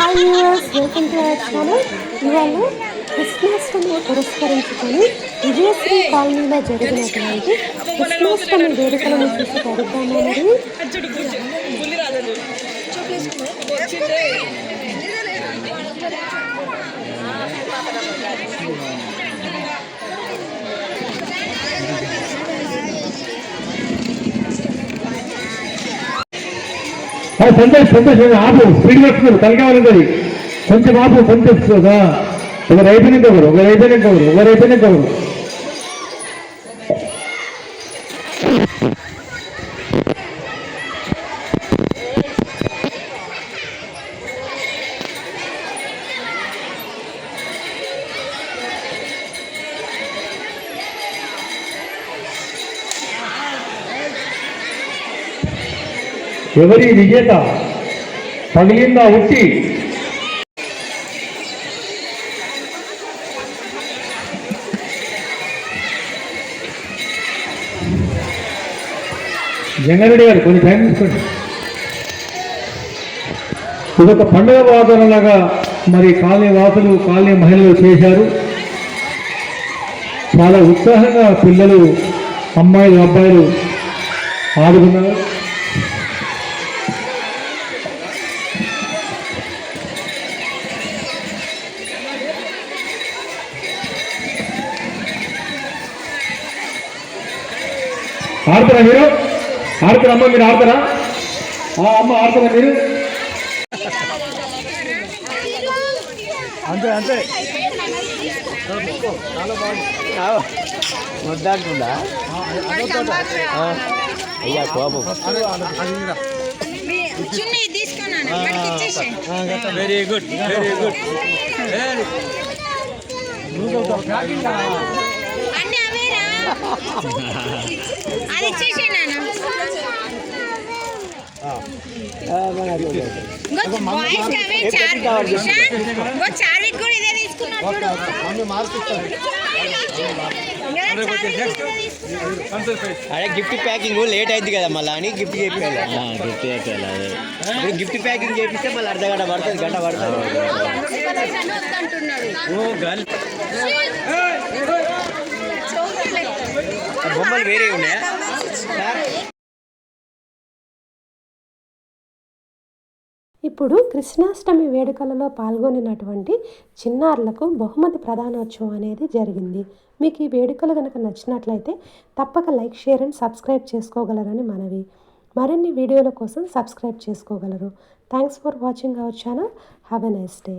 Hi viewers welcome to our channel ఇవాళ కృష్ణాష్టమి పురస్కరించుకొని విజయశ్రీ కాలనీలో జరిగినటువంటి కృష్ణాష్టమి వేడుకలను చూసి తరుద్దామా సంతోష్ సంతోష్ ఆపు. స్పీడ్ వస్తున్నారు తలకావాలంటది కొంచెం ఆపు కొంచెం ఆ, ఒకరు అయిపోయినాక ఒకరు ఒకరు అయిపోయినాక ఒకరు ఒకరు అయిపోయినాక ఒకరు ఎవరి విజేత పగిలిందా ఉట్టి? జంగారెడ్డి గారు కొన్ని టైం తీసుకోండి. ఇదొక పండుగ వాదనలాగా మరి కాలనీ వాసులు కాలనీ మహిళలు చేశారు. చాలా ఉత్సాహంగా పిల్లలు అమ్మాయిలు అబ్బాయిలు ఆడుకున్నారు. ఆడతారా మీరు? ఆడతారా అమ్మ మీరు ఆడతారా ఆ, అమ్మ ఆడతారా మీరు? అంతే అంతే. వద్దంటుందా అయ్యా కోపం. వెరీ గుడ్ వెరీ గుడ్ అది ఇంకో చార్విక్ కూడా ఇదే తీసుకున్నాడు. అదే గిఫ్ట్ ప్యాకింగ్ లేట్ అయింది కదా మళ్ళీ అని గిఫ్ట్ చెప్పాలి గిఫ్ట్ చెప్పాలి ఇప్పుడు గిఫ్ట్ ప్యాకింగ్ చేపిస్తే మళ్ళీ అర్ధ గంట పడుతుంది గంట పడుతుంది. Oh girl. బొమ్మలు వేరే ఉన్నాయా? ఇప్పుడు కృష్ణాష్టమి వేడుకలలో పాల్గొనినటువంటి చిన్నారులకు బహుమతి ప్రధానోత్సవం అనేది జరిగింది. మీకు ఈ వేడుకలు కనుక నచ్చినట్లయితే తప్పక లైక్ షేర్ అండ్ సబ్స్క్రైబ్ చేసుకోగలరని మనవి. మరిన్ని వీడియోల కోసం సబ్స్క్రైబ్ చేసుకోగలరు. Thanks for watching our channel. Have a nice day